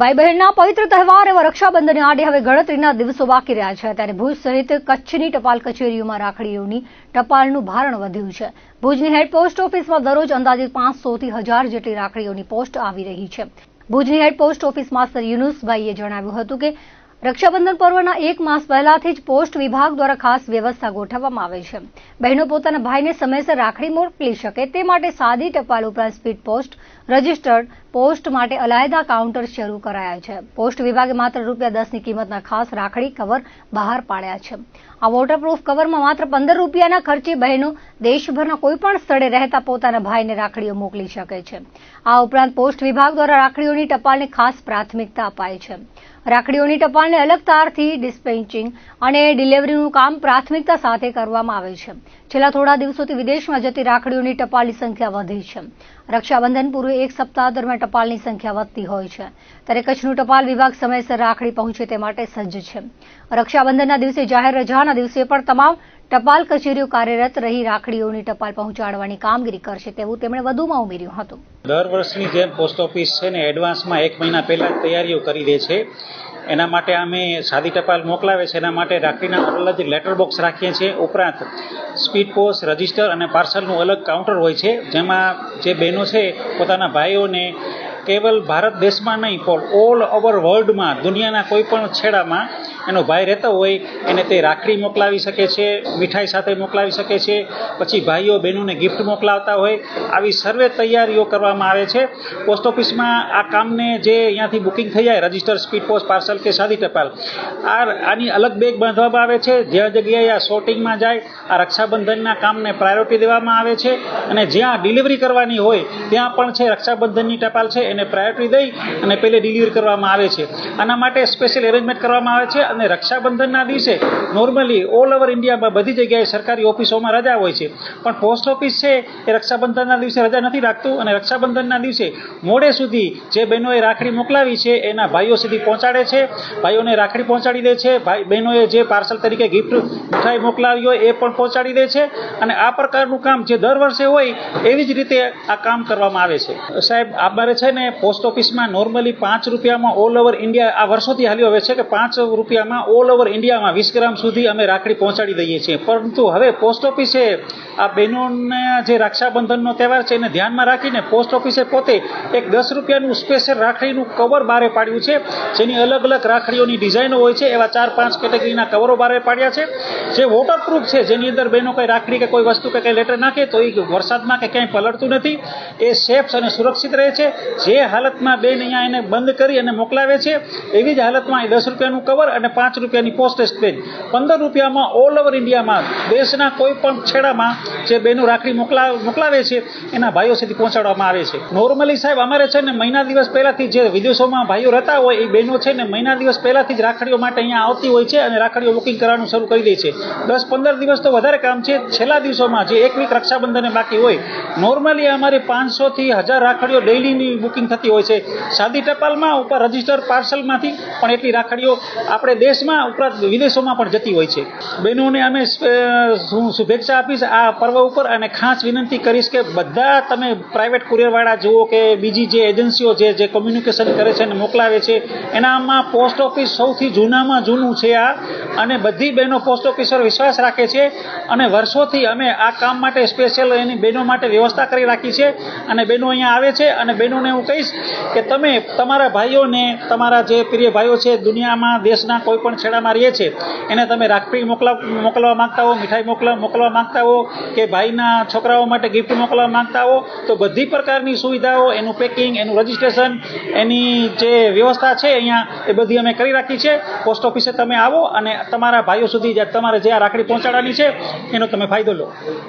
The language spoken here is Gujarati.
ભાઈ બહેનના પવિત્ર તહેવાર એવા રક્ષાબંધન આડે હવે ગણતરીના દિવસો બાકી રહ્યા છે. ત્યારે ભુજ સહિત કચ્છની ટપાલ કચેરીઓમાં રાખડીઓની ટપાલનું ભારણ વધ્યું છે. ભુજની હેડ પોસ્ટ ઓફિસમાં દરરોજ અંદાજિત પાંચસોથી હજાર જેટલી રાખડીઓની પોસ્ટ આવી રહી છે. ભુજની હેડ પોસ્ટ ઓફિસ માસ્ટર યુનુસભાઈએ જણાવ્યું હતું કે, રક્ષાબંધન પર્વના એક માસ પહેલાથી જ પોસ્ટ વિભાગ દ્વારા ખાસ વ્યવસ્થા ગોઠવવામાં આવે છે. બહેનો પોતાના ભાઈને સમયસર રાખડી મોકલી શકે તે માટે સાદી ટપાલ ઉપરાંત સ્પીડ પોસ્ટ, રજિસ્ટર્ડ પોસ્ટ માટે અલાયદા કાઉન્ટર શરૂ કરાયા છે. પોસ્ટ વિભાગે માત્ર રૂપિયા દસની કિંમતના ખાસ રાખડી કવર બહાર પાડ્યા છે. આ વોટરપ્રૂફ કવરમાં માત્ર પંદર રૂપિયાના ખર્ચે બહેનો દેશભરના કોઈપણ સ્થળે રહેતા પોતાના ભાઈને રાખડીઓ મોકલી શકે છે. આ ઉપરાંત પોસ્ટ વિભાગ દ્વારા રાખડીઓની ટપાલને ખાસ પ્રાથમિકતા અપાય છે. રાખડીઓની ટપાલને અલગ તારથી ડિસ્પેન્ચિંગ અને ડિલિવરીનું કામ પ્રાથમિકતા સાથે કરવામાં આવે છે. છેલ્લા થોડા દિવસોથી વિદેશમાં જતી રાખડીઓની ટપાલની સંખ્યા વધી છે. રક્ષાબંધન પૂર્વે એક સપ્તાહ દરમિયાન ટપાલની સંખ્યા વધતી હોય છે. ત્યારે કચ્છનું ટપાલ વિભાગ સમયસર રાખડી પહોંચે તે માટે સજ્જ છે. રક્ષાબંધનના દિવસે જાહેર રજાના દિવસે પણ તમામ ટપાલ કચેરીઓ કાર્યરત રહી રાખડીઓની ટપાલ પહોંચાડવાની કામગીરી કરશે તેવું તેમણે વધુમાં ઉમેર્યું હતું. દર વર્ષની જેમ પોસ્ટ ઓફિસ છે ને એડવાન્સમાં એક મહિના પહેલાં તૈયારીઓ કરી દે છે. એના માટે અમે સાદી ટપાલ મોકલાવે છે. એના માટે રાખડીના અલગ લેટર બોક્સ રાખીએ છીએ. ઉપરાંત સ્પીડ પોસ્ટ, રજિસ્ટર અને પાર્સલનું અલગ કાઉન્ટર હોય છે. જેમાં જે બહેનો છે, પોતાના ભાઈઓને કેવલ ભારત દેશમાં નહીં, પણ ઓલ ઓવર વર્લ્ડમાં દુનિયાના કોઈ પણ છેડામાં એનો ભાઈ રહેતો હોય, એને તે રાખડી મોકલાવી શકે છે, મીઠાઈ સાથે મોકલાવી શકે છે, પછી ભાઈઓ બહેનોને ગિફ્ટ મોકલાવતા હોય, આવી સર્વે તૈયારીઓ કરવામાં આવે છે. પોસ્ટ ઓફિસમાં આ કામને જે અહીંયાથી બુકિંગ થઈ જાય રજિસ્ટર સ્પીડ પોસ્ટ પાર્સલ કે સાદી ટપાલ, આ આની અલગ બેગ બાંધવામાં આવે છે. જ્યાં જગ્યાએ આ શોર્ટિંગમાં જાય, આ રક્ષાબંધનના કામને પ્રાયોરિટી દેવામાં આવે છે અને જ્યાં ડિલિવરી કરવાની હોય, ત્યાં પણ છે રક્ષાબંધનની ટપાલ છે, એને પ્રાયોરિટી દઈ અને પહેલે ડિલિવરી કરવામાં આવે છે. આના માટે સ્પેશિયલ એરેન્જમેન્ટ કરવામાં આવે છે. અને રક્ષાબંધનના દિવસે નોર્મલી ઓલ ઓવર ઇન્ડિયામાં બધી જગ્યાએ સરકારી ઓફિસોમાં રજા હોય છે. પણ પોસ્ટ ઓફિસ છે એ રક્ષાબંધનના દિવસે રજા નથી રાખતું અને રક્ષાબંધનના દિવસે મોડે સુધી જે બહેનોએ રાખડી મોકલાવી છે એના ભાઈઓ સુધી પહોંચાડે છે. ભાઈઓને રાખડી પહોંચાડી દે છે. ભાઈ, બહેનોએ જે પાર્સલ તરીકે ગિફ્ટ મીઠાઈ મોકલાવી હોય એ પણ પહોંચાડી દે છે. અને આ પ્રકારનું કામ જે દર વર્ષે હોય એવી જ રીતે આ કામ કરવામાં આવે છે. સાહેબ અમારે છે ને પોસ્ટ ઓફિસમાં નોર્મલી પાંચ રૂપિયામાં ઓલ ઓવર ઇન્ડિયા આ વર્ષોથી હાલ્યો આવે છે કે પાંચ રૂપિયામાં ઓલ ઓવર ઇન્ડિયામાં વીસ ગ્રામ સુધી અમે રાખડી પહોંચાડી દઈએ છીએ. પરંતુ હવે પોસ્ટ ઓફિસે આ બહેનોને જે રક્ષાબંધનનો તહેવાર છે એને ધ્યાનમાં રાખીને પોસ્ટ ઓફિસે પોતે એક દસ રૂપિયાનું સ્પેશિયલ રાખડીનું કવર બહાર પાડ્યું છે. જેની અલગ અલગ રાખડીઓની ડિઝાઇનો હોય છે, એવા ચાર પાંચ કેટેગરીના કવરો બહાર પાડ્યા છે. જે વોટરપ્રૂફ છે, જેની અંદર બહેનો કોઈ રાખડી કે કોઈ વસ્તુ કે કંઈ લેટર નાખે તો એ વરસાદમાં કે ક્યાંય પલળતું નથી. એ સેફ અને સુરક્ષિત રહે છે. જે હાલતમાં બેન અહીંયા એને બંધ કરી અને મોકલાવે છે, એવી જ હાલતમાં એ દસ રૂપિયાનું કવર અને પાંચ રૂપિયાની પોસ્ટેજ પેન પંદર રૂપિયામાં ઓલ ઓવર ઇન્ડિયામાં દેશના કોઈ પણ છેડામાં જે બહેનો રાખડી મોકલા મોકલાવે છે, એના ભાઈઓ સુધી પહોંચાડવામાં આવે છે. નોર્મલી સાહેબ, અમારે છે ને મહિના દિવસ પહેલાંથી જે વિદેશોમાં ભાઈઓ રહેતા હોય, એ બહેનો છે ને મહિના દિવસ પહેલાંથી જ રાખડીઓ માટે અહીંયા આવતી હોય છે અને રાખડીઓ બુકિંગ કરવાનું શરૂ કરી દે છે. દસ પંદર દિવસ તો વધારે કામ છે. છેલ્લા દિવસોમાં જે એક વીક રક્ષાબંધને બાકી હોય નોર્મલી અમારી પાંચસોથી હજાર રાખડીઓ ડેઇલીની બુકિંગ થતી હોય છે. સાદી ટપાલમાં ઉપર રજિસ્ટર પાર્સલમાંથી પણ એટલી રાખડીઓ આપણે દેશમાં ઉપરાંત વિદેશોમાં પણ જતી હોય છે. બહેનોને અમે હું શુભેચ્છા આપીશ આ પર્વ ઉપર અને ખાસ વિનંતી કરીશ કે બધા તમે પ્રાઇવેટ કુરિયરવાળા જુઓ કે બીજી જે એજન્સીઓ જે જે કોમ્યુનિકેશન કરે છે અને મોકલાવે છે, એનામાં પોસ્ટ ઓફિસ સૌથી જૂનામાં જૂનું છે આ અને બધી બહેનો પોસ્ટ ઓફિસ પર વિશ્વાસ રાખે છે અને વર્ષોથી અમે આ કામ માટે સ્પેશિયલ એની બહેનો માટે વ્યવસ્થા કરી રાખી છે અને બહેનો અહીંયા આવે છે અને બહેનોને હું કહીશ કે તમે તમારા ભાઈઓને, તમારા જે પ્રિય ભાઈઓ છે દુનિયામાં, દેશના કોઈ પણ છેડામાં રહે છે, એને તમે રાખડી મોકલા, મોકલવા માંગતા હો, મીઠાઈ મોકલવા મોકલવા માગતા હો કે ભાઈના છોકરાઓ માટે ગિફ્ટ મોકલવા માંગતા હો, તો બધી પ્રકારની સુવિધાઓ, એનું પેકિંગ એનું રજિસ્ટ્રેશન એની જે વ્યવસ્થા છે અહીંયા, એ બધી અમે કરી રાખી છે. પોસ્ટ ઓફિસે તમે આવો અને તમારા ભાઈઓ સુધી તમારે જે આ રાખડી પહોંચાડવાની છે, એનો તમે ફાયદો લો.